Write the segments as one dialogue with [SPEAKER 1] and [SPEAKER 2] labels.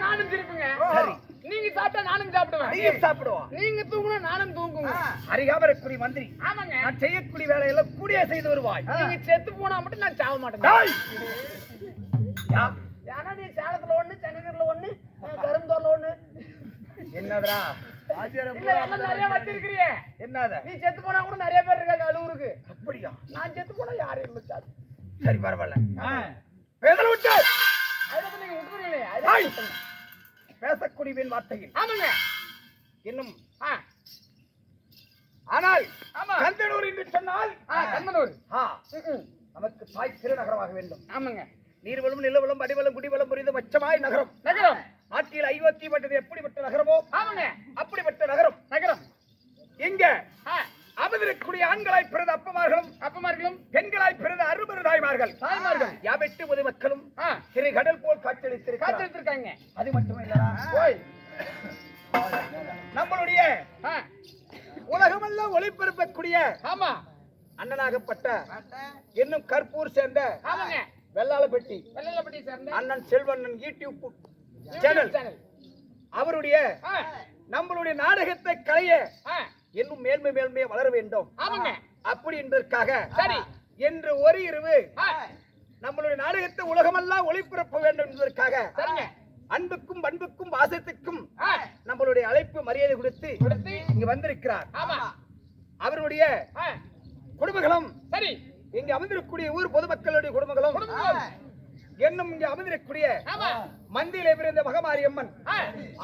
[SPEAKER 1] நானும் சிரிப்புங்க
[SPEAKER 2] சரி.
[SPEAKER 1] நீங்க சாப்பிட்டா நானும் சாப்பிடுவேன்.
[SPEAKER 2] நீயும் சாப்பிடுவோம்
[SPEAKER 1] நீங்க தூங்குனா நானும் தூங்குங்க
[SPEAKER 2] அரிகாமரக்குடி மந்திரி.
[SPEAKER 1] ஆமாங்க.
[SPEAKER 2] நான் செய்யக்கூடிய வேலையெல்லாம் கூடிய செய்து வருவாய்.
[SPEAKER 1] நீங்க செத்து போனா மட்டும் நான் சாக மாட்டேன். ஏன்னா நீ சேலத்துல ஒண்ணு சென்னையூர்ல ஒண்ணு அஹ் கருந்தோல்ல ஒண்ணு வச்சிருக்கிறியே.
[SPEAKER 2] என்னத?
[SPEAKER 1] நீ செத்து போனா கூட நிறைய பேர் இருக்காங்க அழுவுருக்கு
[SPEAKER 2] அப்படியா?
[SPEAKER 1] நான் செத்து போனா யாரும் இல்லை சார்
[SPEAKER 2] பரவாயில்ல. பேதல விட்டு பேசக்கூடியவின் வார்த்தையில்.
[SPEAKER 1] ஆமாங்க.
[SPEAKER 2] இன்னும். ஆனால்
[SPEAKER 1] ஆமா.
[SPEAKER 2] கந்தனூர் என்று சொன்னால்
[SPEAKER 1] ம்ம்.
[SPEAKER 2] நமக்கு தாய் திருநகரமாக வேண்டும்.
[SPEAKER 1] ஆமாங்க.
[SPEAKER 2] நீர்வளம் நிலவளம் அடிவளம் குடிவளம் புரிந்து மச்சமாய் நகரம்.
[SPEAKER 1] நகரம்.
[SPEAKER 2] நாட்டில் ஐவத்திப்பட்டது எப்படிப்பட்ட நகரமோ
[SPEAKER 1] ஆமாங்க
[SPEAKER 2] அப்படிப்பட்ட நகரம்.
[SPEAKER 1] நகரம்.
[SPEAKER 2] இங்க அமர்ந்திருக்கக்கூடிய ஆண்களாய் பிறந்த அப்பமார்களும்
[SPEAKER 1] அப்பமா இருக்கலும்
[SPEAKER 2] பெண்களாய் பிறந்த அறுபது தாய்மார்கள்.
[SPEAKER 1] தாய்மார்கள்.
[SPEAKER 2] யாவெட்டு பொதுமக்களும்
[SPEAKER 1] ஆ.
[SPEAKER 2] திரு கடல் போல் காட்சியளித்திருக்கிறார்.
[SPEAKER 1] காத்திருக்காங்க
[SPEAKER 2] அது மட்டும் இல்லடா
[SPEAKER 1] ஓய்.
[SPEAKER 2] நம்மளுடைய உலகமெல்லாம் ஒளிபரப்பக்கூடிய
[SPEAKER 1] ஆமா.
[SPEAKER 2] அண்ணனாகப்பட்ட இன்னும் கற்பூர் சேர்ந்த
[SPEAKER 1] ஆமாங்க.
[SPEAKER 2] வெள்ளாளப்பட்டி.
[SPEAKER 1] வெள்ளலப்பட்டி சேர்ந்த
[SPEAKER 2] அண்ணன் செல்வண்ணன் யூடியூப் சேனல் அவருடைய நம்மளுடைய நாடகத்தை கலைய இன்னும் மேன்மை மேன்மையை வளர வேண்டும். அப்படி என்பதற்காக
[SPEAKER 1] சரி.
[SPEAKER 2] என்று ஒரு இரவு நம்மளுடைய நாடகத்தை உலகமெல்லாம் ஒளிபரப்ப வேண்டும் என்பதற்காக அன்புக்கும் பண்புக்கும் பாசத்துக்கும்
[SPEAKER 1] ஆ.
[SPEAKER 2] நம்மளுடைய அழைப்பு மரியாதை கொடுத்து இங்கு வந்திருக்கிறார்.
[SPEAKER 1] ஆமா.
[SPEAKER 2] அவருடைய குடும்பங்களும்
[SPEAKER 1] சரி.
[SPEAKER 2] இங்கு அமர்ந்திருக்கக்கூடிய ஊர் பொதுமக்களுடைய குடும்பங்களும். என்னும் இங்கு அமர்ந்திருக்கக்கூடிய
[SPEAKER 1] ஆமா.
[SPEAKER 2] மந்தியிலே பிறந்த மகமாரி அம்மன்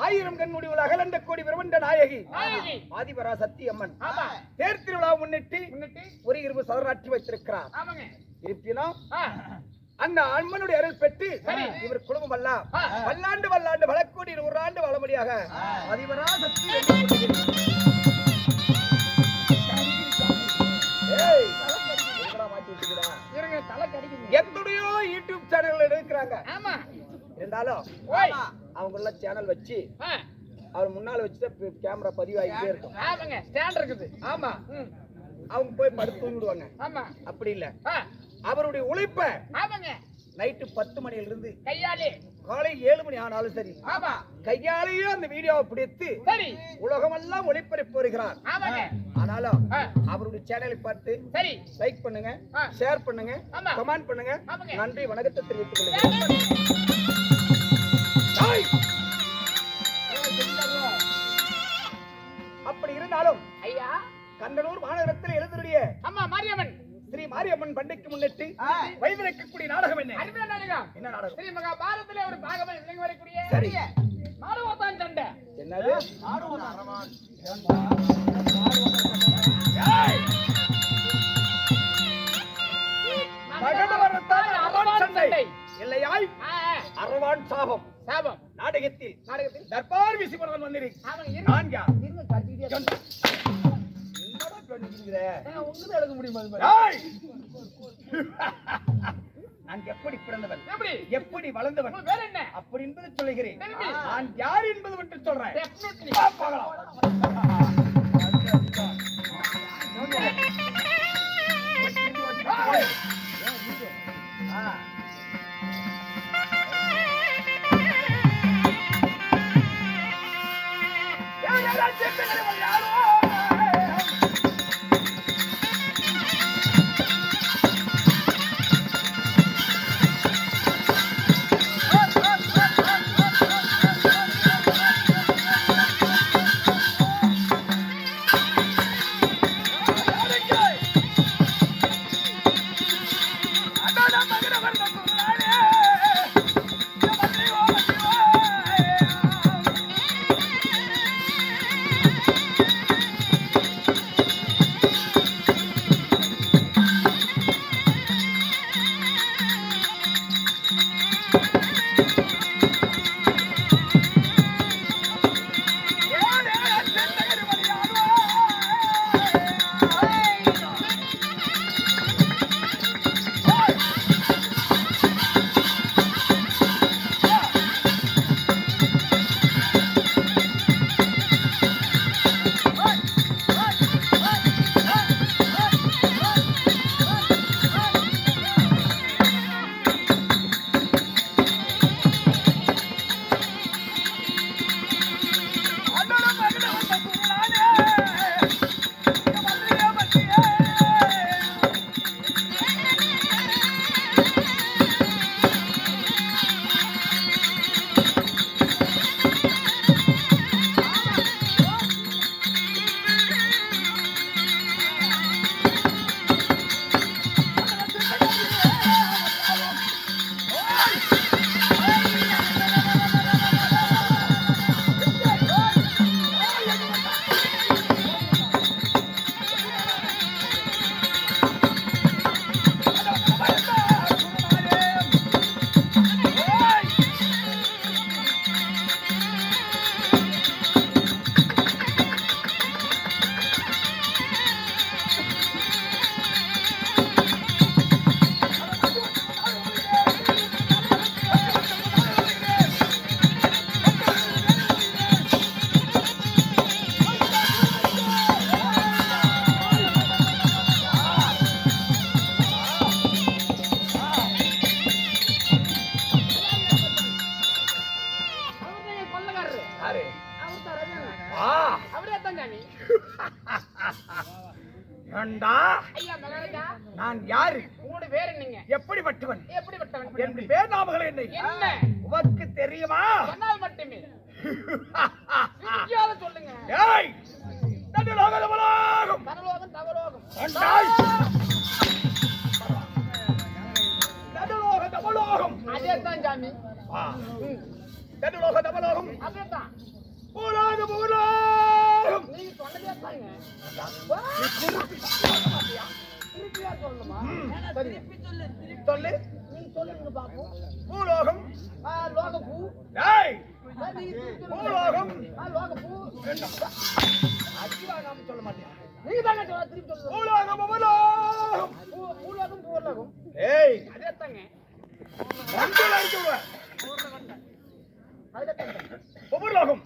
[SPEAKER 2] ஆயிரம் கண்ணுடைய உலக அகலண்ட கோடி பிரபண்ட நாயகி. ஆதிபரா சக்தி அம்மன் தேர் திருவிழா முன்னிட்டு ஒரு இரவு சதராற்றி வைத்திருக்கிறார். இருப்பினும் அந்த அம்மனுடைய அருள் பெற்று. இவர் குடும்பம் அல்ல. பல்லாண்டு வல்லாண்டு வளக்கூடிய ஒரு ஆண்டு வளமடியாக அதிபரா சக்தி?
[SPEAKER 1] இருங்க தலை கடிக்குது
[SPEAKER 2] எத்தனையோ யூடியூப் சேனல்கள் இருக்கிறாங்க
[SPEAKER 1] ஆமா.
[SPEAKER 2] இருந்தாலும்
[SPEAKER 1] ஓய்.
[SPEAKER 2] அவங்க சேனல் வச்சு அவர் முன்னால வச்சுட்டு கேமரா பதிவாகிட்டே இருக்கும்.
[SPEAKER 1] ஆமாங்க. ஸ்டாண்ட் இருக்குது.
[SPEAKER 2] ஆமா. அவங்க போய் படுத்து தூங்கிடுவாங்க.
[SPEAKER 1] ஆமா.
[SPEAKER 2] அப்படி இல்ல. அவருடைய உழைப்ப
[SPEAKER 1] ஆமாங்க.
[SPEAKER 2] நைட்டு பத்து மணியில இருந்து
[SPEAKER 1] கையாலே.
[SPEAKER 2] காலை ஏழு மணி ஆனாலும் சரி.
[SPEAKER 1] ஆமா.
[SPEAKER 2] கையாலேயே அந்த வீடியோவை பிடித்து
[SPEAKER 1] சரி.
[SPEAKER 2] உலகமெல்லாம் ஒளிபரப்பி வருகிறார். ஆனாலும் அவருடைய சேனலை பார்த்து
[SPEAKER 1] சரி.
[SPEAKER 2] லைக் பண்ணுங்க. ஷேர் பண்ணுங்க
[SPEAKER 1] ஆமா.
[SPEAKER 2] கமெண்ட் பண்ணுங்க. நன்றி வணக்கத்தை தெரிவித்துக் கொள்ளுங்க! அப்படி இருந்தாலும்
[SPEAKER 1] ஐயா.
[SPEAKER 2] கண்டனூர் மாநகரத்தில் எழுதருடைய
[SPEAKER 1] அம்மா மாரியம்மன்.
[SPEAKER 2] மாரியம்மன் பண்டிகைக்கு முன்னிட்டு வைத்திருக்கக்கூடிய நாடகம் என்ன?
[SPEAKER 1] நாடகம்.
[SPEAKER 2] என்ன நாடகம்?
[SPEAKER 1] ஸ்ரீ மகாபாரதத்திலே ஒரு பாகவன் விளங்கி வரக்கூடிய
[SPEAKER 2] சரி.
[SPEAKER 1] மாடவத்தான் சண்டை.
[SPEAKER 2] என்னது? சண்டை. இல்லையாய். அரவான் சாபம்.
[SPEAKER 1] சாபம்.
[SPEAKER 2] நாடகத்தில்
[SPEAKER 1] நாடகத்தில்?
[SPEAKER 2] தர்பார் விசிபுரன் வந்திரு.
[SPEAKER 1] ஆமாங்க இருங்க.
[SPEAKER 2] நான் யார்?
[SPEAKER 1] எடுக்க முடியுமா!
[SPEAKER 2] நான் எப்படி பிறந்தவன்
[SPEAKER 1] எப்படி
[SPEAKER 2] எப்படி வளர்ந்தவன்
[SPEAKER 1] பேர் என்ன
[SPEAKER 2] அப்படி என்பது சொல்லுகிறேன். நான் யார் என்பது மட்டும் சொல்றேன்
[SPEAKER 1] Definitely.
[SPEAKER 2] வா, பார்க்கலாம். ஏய்! ஆ. ஏய், ஏண்டா? நான் யாரு?
[SPEAKER 1] உங்களோட பேர் என்னங்க
[SPEAKER 2] எப்படிப்பட்டவன்?
[SPEAKER 1] எப்படிப்பட்டவன்?
[SPEAKER 2] என்று பேர் நாமகள் என்னை.
[SPEAKER 1] என்ன?
[SPEAKER 2] உனக்கு தெரியுமா?
[SPEAKER 1] சொன்னால் மட்டுமே. சொல்லுங்க.
[SPEAKER 2] ஏய் நடுலோக தவலோகம்
[SPEAKER 1] பரலோகம் தவலோகம்.
[SPEAKER 2] கண்டாய் நடுலோக தவலோகம்
[SPEAKER 1] அதே தான் சாமி.
[SPEAKER 2] ஆ. நடுலோக தவலோகம்
[SPEAKER 1] அதே தான்
[SPEAKER 2] பூலோக பூலோகம் சொல்லு
[SPEAKER 1] சொல்லுங்க பாப்போம்.
[SPEAKER 2] பூலோகம்.
[SPEAKER 1] லோக பூ
[SPEAKER 2] ஏய். பூலோகம்.
[SPEAKER 1] லோக பூ
[SPEAKER 2] அடிவாங்காம சொல்ல மாட்டியா?
[SPEAKER 1] நீங்க தாங்க சொல்ல திருப்பி சொல்லுங்க.
[SPEAKER 2] பூலோகம் பூலோகம்
[SPEAKER 1] பூலோகம் பூலோகம்.
[SPEAKER 2] ஏய்!
[SPEAKER 1] அதே தாங்க. அதே தாங்க
[SPEAKER 2] பூலோகம்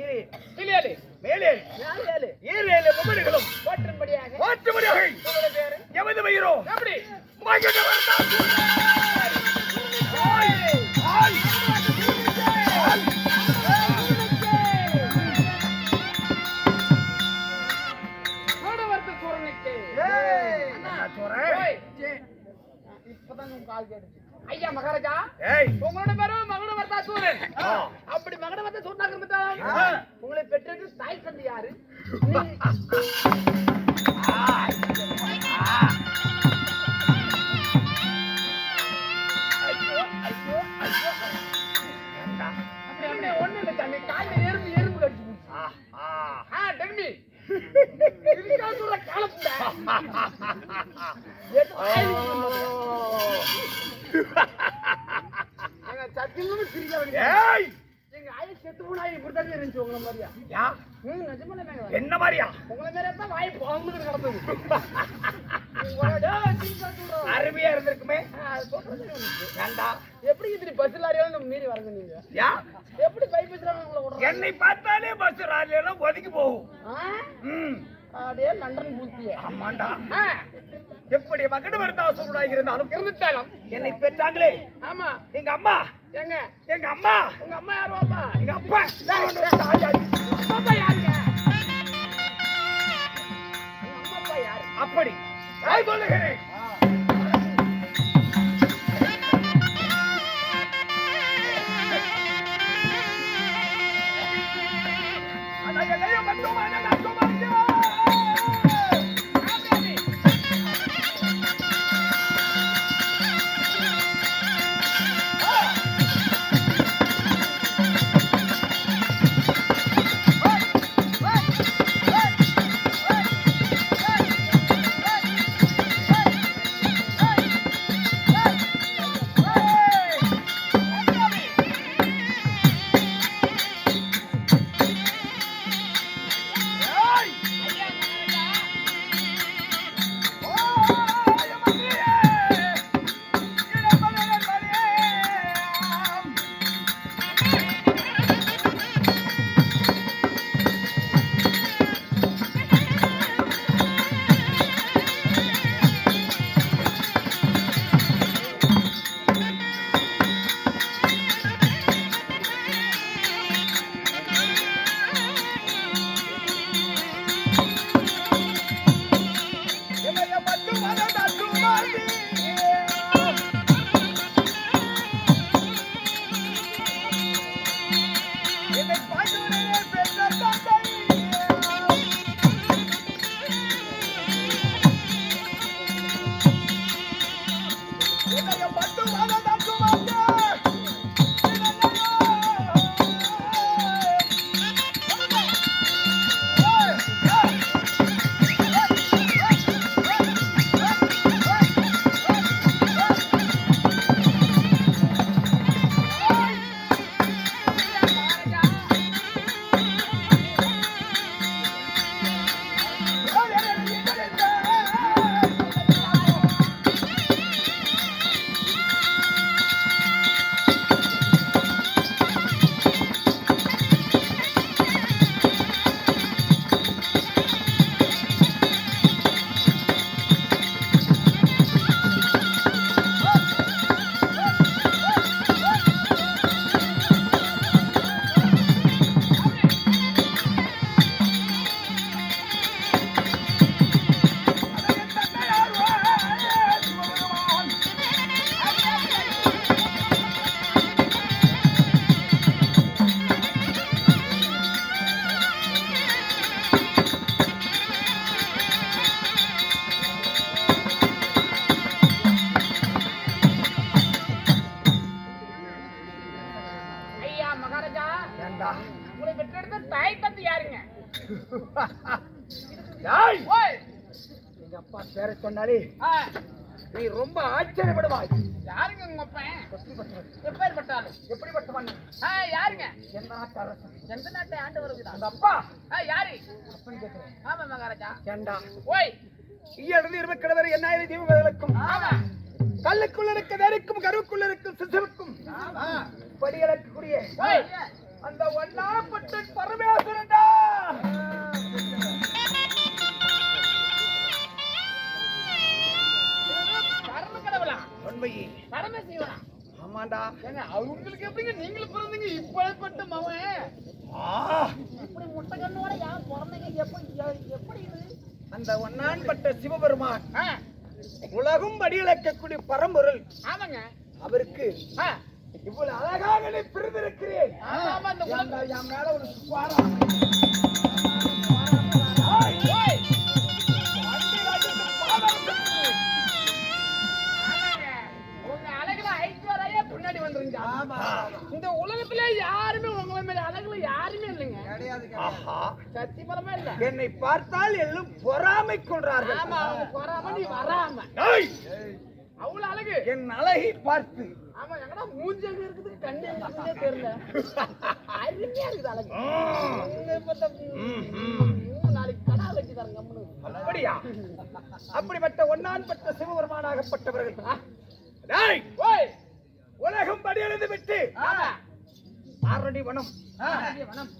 [SPEAKER 2] கீழே
[SPEAKER 1] கிளியாடு
[SPEAKER 2] மேலே
[SPEAKER 1] மேலே ஏழு
[SPEAKER 2] ஈரேழு முகடுகளும்.
[SPEAKER 1] உங்களோட பேரு?
[SPEAKER 2] எமது வயிறோ
[SPEAKER 1] எப்படி?
[SPEAKER 2] மகிழ்ந்து
[SPEAKER 1] இப்பதான் உங்க கால் கேட்டுச்சு ஐயா மகாராஜா உங்களோட பேரும் மகுடவர்த்தா சூரன்
[SPEAKER 2] ஆ.
[SPEAKER 1] அப்படி மகுடவர்த்த சூரனாக இருந்துட்டால்
[SPEAKER 2] ஆ.
[SPEAKER 1] உங்களை பெற்றது தாய் தந்தை யாரு ஒண்ணு இல்லை தம்பி காலைல எறும்பு எறும்பு கடிச்சு
[SPEAKER 2] ஆ. ஆ
[SPEAKER 1] டெம்மி
[SPEAKER 2] என்ன மாதிரியா?
[SPEAKER 1] உங்களை தான் வாய் சிரிக்க சொல்றோம்.
[SPEAKER 2] அருமையா இருந்திருக்குமே. ஏண்டா
[SPEAKER 1] எப்படி இப்படி பஸ் லாரியால நம்ம மீறி வரங்க நீங்க?
[SPEAKER 2] யா?
[SPEAKER 1] எப்படி உங்களை விடுறாங்க
[SPEAKER 2] என்னை பார்த்தாலே பஸ் ராலியெல்லாம் ஒதுக்கி போகும்.
[SPEAKER 1] அப்படியே லண்டன் பூத்திய.
[SPEAKER 2] ஆமாண்டா. எப்படி மகன் வருதாசூடாக இருந்தாலும்.
[SPEAKER 1] இருந்துட்டாலும்.
[SPEAKER 2] என்னை பெற்றாங்களே.
[SPEAKER 1] ஆமா.
[SPEAKER 2] எங்க அம்மா?
[SPEAKER 1] எங்க?
[SPEAKER 2] எங்க அம்மா?
[SPEAKER 1] உங்க அம்மா யாருவாப்பா
[SPEAKER 2] எங்க அப்பா?
[SPEAKER 1] அப்பா யாருங்க உங்க அம்மா அப்பா யாரு
[SPEAKER 2] அப்படி. நான் சொல்லுகிறேன். Felipe! பேரை சொன்னாலே நீ ரொம்ப ஆச்சரியப்படுவாய்.
[SPEAKER 1] யாருங்க உங்க அப்பன்? எப்பேற்பட்டாலும்.
[SPEAKER 2] எப்படிப்பட்டவன்?
[SPEAKER 1] யாருங்க?
[SPEAKER 2] எந்த நாட்டு அரசன்.
[SPEAKER 1] எந்த நாட்டை ஆண்டு வருகிறான்
[SPEAKER 2] அந்த அப்பா.
[SPEAKER 1] யாரு?
[SPEAKER 2] அப்பன் கேட்கிறேன்
[SPEAKER 1] ஆமா மகாராஜா.
[SPEAKER 2] ஏண்டா?
[SPEAKER 1] ஓய்.
[SPEAKER 2] ஈயிலிருந்து இருபது கிழவர் எண்ணாயிரம் தீவுகளுக்கும்
[SPEAKER 1] ஆமா.
[SPEAKER 2] கல்லுக்குள்ள இருக்க நெருக்கும் கருவுக்குள்ள இருக்கும் சிசுவுக்கும் படியளக்கக்கூடிய
[SPEAKER 1] ஏங்க அவங்களுக்கு எப்படிங்க? நீங்களும் பிறந்தீங்க இப்பழப்பட்ட மவன்
[SPEAKER 2] ஆ,
[SPEAKER 1] இப்படி முட்டை கண்ணோட யார் பிறந்தீங்க? எப்படி எப்படி இது?
[SPEAKER 2] அந்த ஒன்னான்பட்ட சிவபெருமான் உலகும் படியளக்கக்கூடிய பரம்பொருள்.
[SPEAKER 1] ஆமாங்க.
[SPEAKER 2] அவருக்கு
[SPEAKER 1] ஆ,
[SPEAKER 2] இவ்வளவு அழகாக நீ பிரிந்திருக்கிறேன் மேல ஒரு ஆஹா.
[SPEAKER 1] சத்தியபரமா இல்ல.
[SPEAKER 2] என்னை பார்த்தால் எல்லாம் பொறாமை கொள்றார்கள்
[SPEAKER 1] ஆமா அவங்க வராம நீ வராம.
[SPEAKER 2] ஏய்,
[SPEAKER 1] அவ்வளவு அழகு.
[SPEAKER 2] என் அழகை பார்த்து.
[SPEAKER 1] ஆமா எங்கடா மூஞ்சி எங்க இருக்குது? கண்ணு இருக்குன்னே தெரியல. அருமையா இருக்குது அழகு. நாளைக்கு கடா வச்சு கம்முனு.
[SPEAKER 2] அப்படியா? அப்படிப்பட்ட ஒன்னான்பட்ட சிவபெருமானாகப்பட்டவர்கள். டேய், உலகம் படியெழுந்து விட்டு ஆரடி வனம்.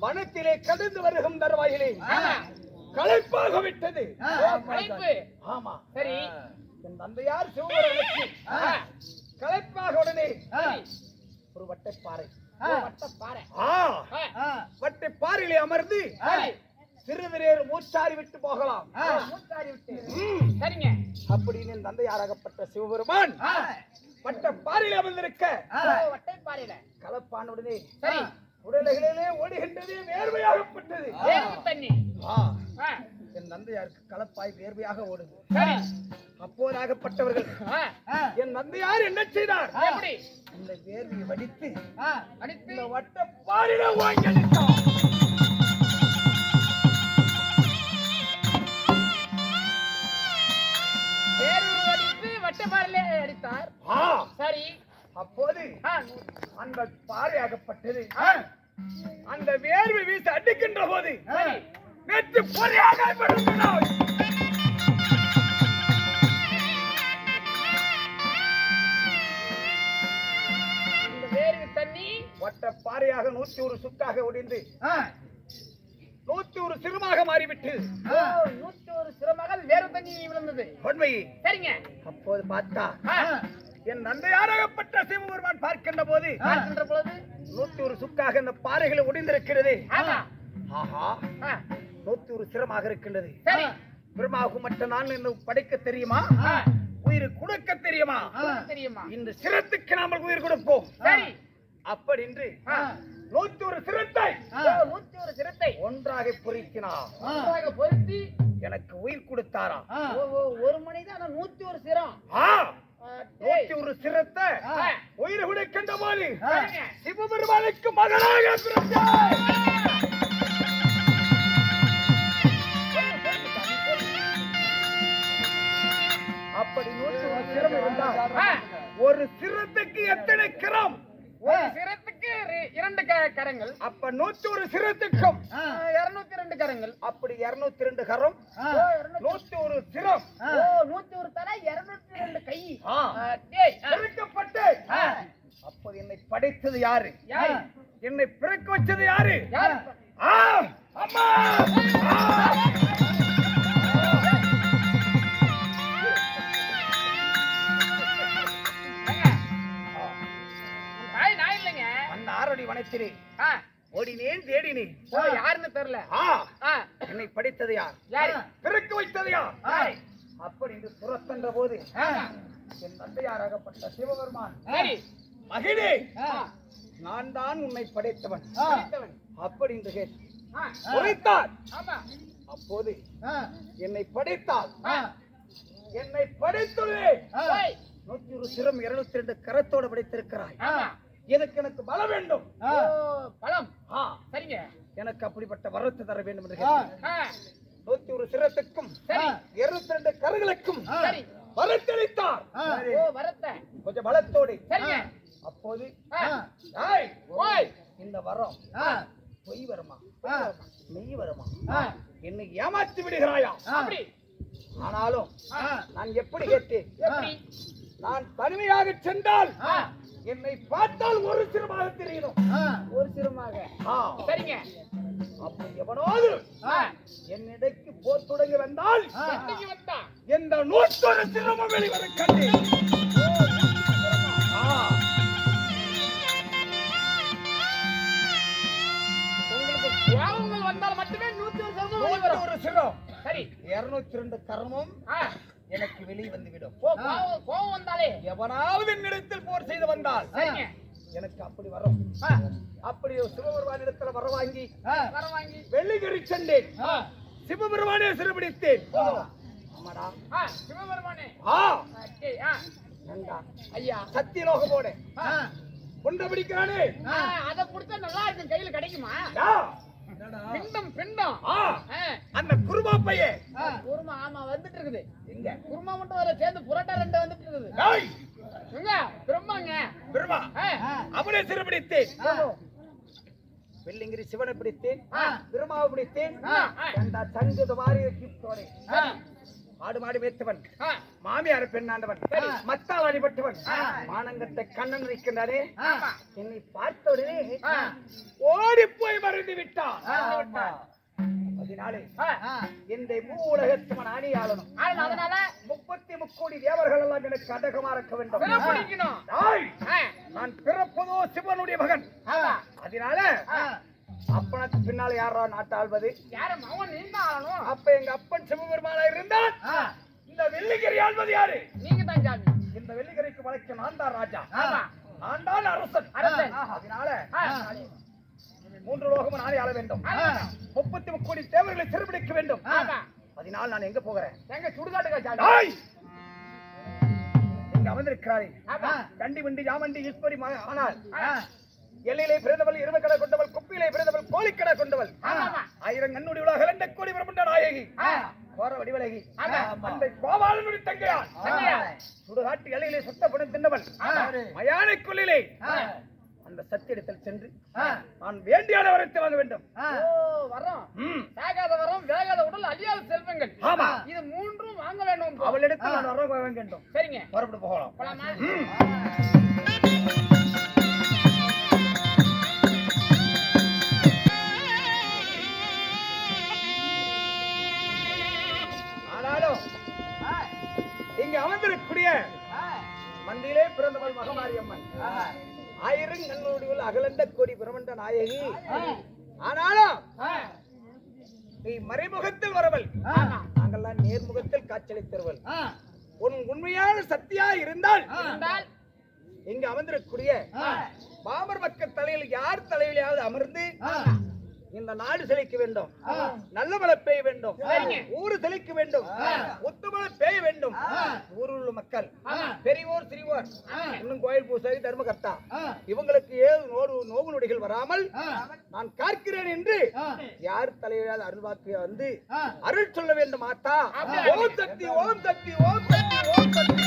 [SPEAKER 2] வனத்திலே கடந்து வருகும் தருவாயிலே. களைப்பாக விட்டது. ஆமா.
[SPEAKER 1] சரி.
[SPEAKER 2] என் தந்தையார் சிவபெருமனுக்கு
[SPEAKER 1] ஆ,
[SPEAKER 2] களைப்பாக உடனே. ஒரு வட்டைப்பாறை. வட்டைப்பாறையிலே அமர்ந்து
[SPEAKER 1] சரி.
[SPEAKER 2] சிறுவிரேறு மூச்சாரி விட்டு போகலாம்.
[SPEAKER 1] மூத்தாடி விட்டு. சரிங்க.
[SPEAKER 2] அப்படின்னு என் தந்தையாராகப்பட்ட சிவபெருமான்.
[SPEAKER 1] ஆ,
[SPEAKER 2] வட்டப்பாறையிலே அமர்ந்திருக்க.
[SPEAKER 1] ஓ, வட்டைப் பாறையில.
[SPEAKER 2] கலப்பான உடனே
[SPEAKER 1] சரி
[SPEAKER 2] உடலைகளிலே ஓடுகின்றது வேர்வையாகப்பட்டது
[SPEAKER 1] வேர்வை தண்ணி
[SPEAKER 2] ஆ,
[SPEAKER 1] ஆ,
[SPEAKER 2] என் தந்தையாருக்கு கலப்பாய் வேர்வையாக ஓடுது.
[SPEAKER 1] சரி.
[SPEAKER 2] அப்போதாகப்பட்டவர்கள். என் தந்தையார் என்ன செய்தார்? இந்த வேர்வையை வடித்து இந்த வட்டப்பாறையில வாங்கி
[SPEAKER 1] வட்டப்பாறையிலே அடித்தார் சரி.
[SPEAKER 2] அப்போது அந்த பாறையாகப்பட்டது.
[SPEAKER 1] ஆ,
[SPEAKER 2] அந்த வேர்வை வீசி அடிக்கின்ற போது நெற்று பொறியாக
[SPEAKER 1] தண்ணி
[SPEAKER 2] வட்டப்பாறையாக நூத்தி ஒரு சுக்காக ஒடிந்து நூத்தி ஒரு சிறுமாக மாறிவிட்டு.
[SPEAKER 1] நூத்தி ஒரு சிரமகள் வேர்வை தண்ணி விழுந்தது.
[SPEAKER 2] உண்மை
[SPEAKER 1] சரிங்க.
[SPEAKER 2] அப்போது பார்த்தா என் தந்தையாராகப்பட்ட சிவபெருமான் பார்க்கின்ற போது
[SPEAKER 1] பார்க்கின்ற பொழுது?
[SPEAKER 2] நூத்தி ஒரு சுக்காக இந்த பாறைகளை ஒடிந்திருக்கிறது. ஆஹா. நூத்தி ஒரு சிரமாக இருக்கின்றது. பிரம்மாவுக்கு மட்டும் நான் இன்னும் படைக்க தெரியுமா? உயிர் கொடுக்க தெரியுமா?
[SPEAKER 1] தெரியுமா?
[SPEAKER 2] இந்த சிரத்துக்கு நாமல் உயிர் கொடுப்போம்.
[SPEAKER 1] சரி.
[SPEAKER 2] அப்படி என்று
[SPEAKER 1] ஆ,
[SPEAKER 2] நூத்தி ஒரு சிரத்தை
[SPEAKER 1] ஓ, நூத்தி ஒரு சிரத்தை
[SPEAKER 2] ஒன்றாக பொறிக்கினார்
[SPEAKER 1] ஒன்றாக பொருத்தி
[SPEAKER 2] எனக்கு உயிர் கொடுத்தாராம்.
[SPEAKER 1] ஒரு மணிதான் நூத்தி ஒரு சிரம்.
[SPEAKER 2] நூத்தி ஒரு சிரத்தை உயிர் கொடுக்கின்ற
[SPEAKER 1] சரிங்க.
[SPEAKER 2] சிவபெருமானுக்கு மகனாக அப்படி நூத்தி ஒரு சிரம் இருந்தால் ஒரு சிரத்துக்கு எத்தனை கிராம்?
[SPEAKER 1] ஒரு சிரத்துக்கு இரு- இரண்டு கரங்கள்.
[SPEAKER 2] அப்ப நூத்தி ஒரு சிரத்துக்கும்.
[SPEAKER 1] ஆ, இருநூத்தி ரெண்டு கரங்கள்.
[SPEAKER 2] அப்படி இருநூத்தி ரெண்டு கரம் நூத்தி ஒரு சிரம்.
[SPEAKER 1] நூத்தி ஒரு தலை இருநூத்தி ரெண்டு கை.
[SPEAKER 2] பிறக்கப்பட்டு அப்போது என்னை படைத்தது யாரு? என்னை பிறக்க வச்சது யாரு? அம்மா! வனத்திலே. ஓடினேன் தேடினேன்.
[SPEAKER 1] யாருன்னு தெரியல.
[SPEAKER 2] என்னை படைத்தது யார்? பிறக்க வைத்தது யார்? அப்படி என்று துரத்தன்ற போது என் தந்தையாராகப்பட்ட சிவபெருமான் மகிழே நான் தான் உன்னை படைத்தவன்.
[SPEAKER 1] படித்தவன்.
[SPEAKER 2] அப்படி என்று கேட்டு
[SPEAKER 1] ஆ,
[SPEAKER 2] உரைத்தார்.
[SPEAKER 1] ஆமா.
[SPEAKER 2] அப்போது என்னை படைத்தால் என்னை படைத்துள்ளே. நூத்தி ஒரு சிரம் இருநூத்தி ரெண்டு கரத்தோடு படைத்திருக்கிறாய். இதற்கு எனக்கு பலம் வேண்டும்? ஆ,
[SPEAKER 1] சரிங்க.
[SPEAKER 2] எனக்கு அப்படிப்பட்ட வரத்து தர வேண்டும் என்று நூத்தி ஒரு சிரத்துக்கும்
[SPEAKER 1] சரி
[SPEAKER 2] இருபத்தி ரெண்டு கருகளுக்கும் வரத்தளித்தார் கொஞ்சம் பலத்தோடு. அப்போது
[SPEAKER 1] ஆ,
[SPEAKER 2] "ஏய்,
[SPEAKER 1] ஓய்.
[SPEAKER 2] இந்த வரம். பொய் வருமா? மெய் வருமா? என்னை ஏமாற்றி விடுகிறாயா? ஆனாலும் நான் எப்படி கேட்டேன்?
[SPEAKER 1] எப்படி?
[SPEAKER 2] நான் தனிமையாக சென்றால் என்னை பார்த்தால் ஒரு சிறுமாக தெரியணும்
[SPEAKER 1] ஒரு சிறுமாக. சரிங்க.
[SPEAKER 2] அப்படி எவனாவது என்னிடைக்கு போர் தொடங்கி வந்தால் எந்த நூற்றொரு வெளிவர கண்டேன்.
[SPEAKER 1] கோபங்கள் வந்தால் மட்டுமே நூத்தி ஒரு
[SPEAKER 2] சிரம்
[SPEAKER 1] சரி.
[SPEAKER 2] இருநூத்தி ரெண்டு கர்மம். எனக்கு வெளியே வந்துவிடும்.
[SPEAKER 1] கோபம் வந்தாலே
[SPEAKER 2] எவனாவது என்னிடத்தில் போர் செய்து வந்தால் எனக்கு அப்படி வரும். அப்படி சிவபெருமானிடத்தில் வர வாங்கி
[SPEAKER 1] வர வாங்கி
[SPEAKER 2] வெள்ளிகிரி சென்றேன் சிவபெருமானே சிறுபிடித்தேன்
[SPEAKER 1] சிவபெருமானே. ஐயா
[SPEAKER 2] சத்தியலோக போனே
[SPEAKER 1] ஆ,
[SPEAKER 2] கொண்ட பிடிக்கிறானே.
[SPEAKER 1] ஆ, அத குடுத்தா நல்லா இருக்கும். கையில கிடைக்குமா. பிண்டம் பிண்டம்
[SPEAKER 2] அந்த குருமா பையன்
[SPEAKER 1] குருமா ஆமா வந்துட்டு இருக்குது
[SPEAKER 2] எங்க?
[SPEAKER 1] குருமா மட்டும் வர சேர்ந்து புரோட்டா ரெண்டு வந்துட்டு இருக்குது எங்க? பிரம்மாங்க.
[SPEAKER 2] பெருமா
[SPEAKER 1] ஆ,
[SPEAKER 2] அவனை சிறுபிடித்தேன் வெள்ளிங்கிரி சிவனை பிடித்தேன்.
[SPEAKER 1] ஆ.
[SPEAKER 2] பெருமாவை பிடித்தேன்.
[SPEAKER 1] ஆ, ஆ.
[SPEAKER 2] அந்த ஆடு மாடு மேய்த்தவன். மாமியார் பெண்ணாண்டவன். அடிபட்டவன்.
[SPEAKER 1] ஆ.
[SPEAKER 2] மானங்கத்தை கண்ணன் இருக்கின்றாரே
[SPEAKER 1] ஆமா.
[SPEAKER 2] என்னை பார்த்த உடனே ஓடி போய் மறைந்து விட்டான். அதனாலே இந்த மூ
[SPEAKER 1] ஆனா அதனால?
[SPEAKER 2] முப்பத்தி முக்கோடி தேவர்கள் எல்லாம் எனக்கு அடகமா இருக்க வேண்டும். நான் பிறப்பதோ சிவனுடைய மகன். அதனால அப்பனுக்கு பின்னால் யாரா நாட்டாள்வது
[SPEAKER 1] யாரு மகன் நீ தான் ஆளணும்
[SPEAKER 2] அப்ப எங்க அப்பன் சிவபெருமானா இருந்தால்?
[SPEAKER 1] ஆ,
[SPEAKER 2] இந்த வெள்ளிகிரி ஆள்வது யாரு?
[SPEAKER 1] நீங்க தான்
[SPEAKER 2] இந்த வெள்ளிகிரிக்கு வளைக்கும் நான் தான் ராஜா.
[SPEAKER 1] ஆமா.
[SPEAKER 2] நான் அரசன்.
[SPEAKER 1] அரசன்.
[SPEAKER 2] அதனால மூன்று லோகமும் நானே ஆள வேண்டும். முப்பத்தி முக்கோடி தேவர்களை சிறுபிடிக்க வேண்டும். அதனால் நான் எங்க போகிறேன்?
[SPEAKER 1] எங்க சுடுகாட்டுக்கா
[SPEAKER 2] இங்க அமர்ந்திருக்கிறாரே. கண்டி வண்டி யாமண்டி ஈஸ்வரி ஆனால் எல்லையிலே பிறந்தவள் இருமக்கடை கொண்டவள் குப்பியிலே பிறந்தவள் கோழிக்கடை கொண்டவள். ஆயிரம் கண்ணுடி உலக இரண்ட கோடி பிரபண்ட நாயகி. கோர வடிவழகி.
[SPEAKER 1] ஆமா.
[SPEAKER 2] அந்த கோபாலனுடைய தங்கையார். சுடுகாட்டு எல்லையிலே சுத்தப்படும் தின்னவள்.
[SPEAKER 1] ஆமா.
[SPEAKER 2] மயானைக்குள்ளிலே. அந்த சத்தியத்தில் சென்று. நான் வேண்டியான வரத்தை வாங்க வேண்டும்.
[SPEAKER 1] வரோம். வேகாத வரம் வேகாத உடல் அழியாத செல்வங்கள்.
[SPEAKER 2] ஆமா.
[SPEAKER 1] இது மூன்றும் வாங்க வேண்டும்
[SPEAKER 2] அவளிடத்தில் நான் வர வாங்க வேண்டும்.
[SPEAKER 1] சரிங்க.
[SPEAKER 2] புறப்பட்டு போகலாம். இங்க அமர்ந்திருக்கக்கூடிய மந்தியிலே பிறந்தவள் மகமாரியம்மன். ஆயிரம் கண்ணுடைய அகலண்ட கோடி பிரமண்ட நாயகி. ஆனாலும் நீ மறைமுகத்தில் வரவள்.
[SPEAKER 1] ஆமா.
[SPEAKER 2] நாங்கெல்லாம் நேர்முகத்தில் காட்சியளித்தருவள்
[SPEAKER 1] ஆ,
[SPEAKER 2] உன் உண்மையான சக்தியா இருந்தால் இங்க அமர்ந்திருக்கக்கூடிய பாமர் மக்கள் தலையில் யார் தலையிலாவது அமர்ந்து இந்த நாடு செழிக்க வேண்டும். நல்ல மழை பெய்ய வேண்டும். ஊரு செழிக்க வேண்டும் உத்தமழை பெய்ய வேண்டும் ஊரில் உள்ள மக்கள். பெரியோர் சிறியோர். இன்னும் கோயில் பூசாரி தர்மகர்த்தா இவங்களுக்கு ஏது நோடு நோவு நொடிகள் வராமல் நான் காக்கிறேன் என்று யார் தலையிலாவது அருள்வாக்கு வந்து. அருள் சொல்ல வேண்டும் ஆத்தா? ஓம் சக்தி ஓம் சக்தி ஓம் சக்தி ஓம்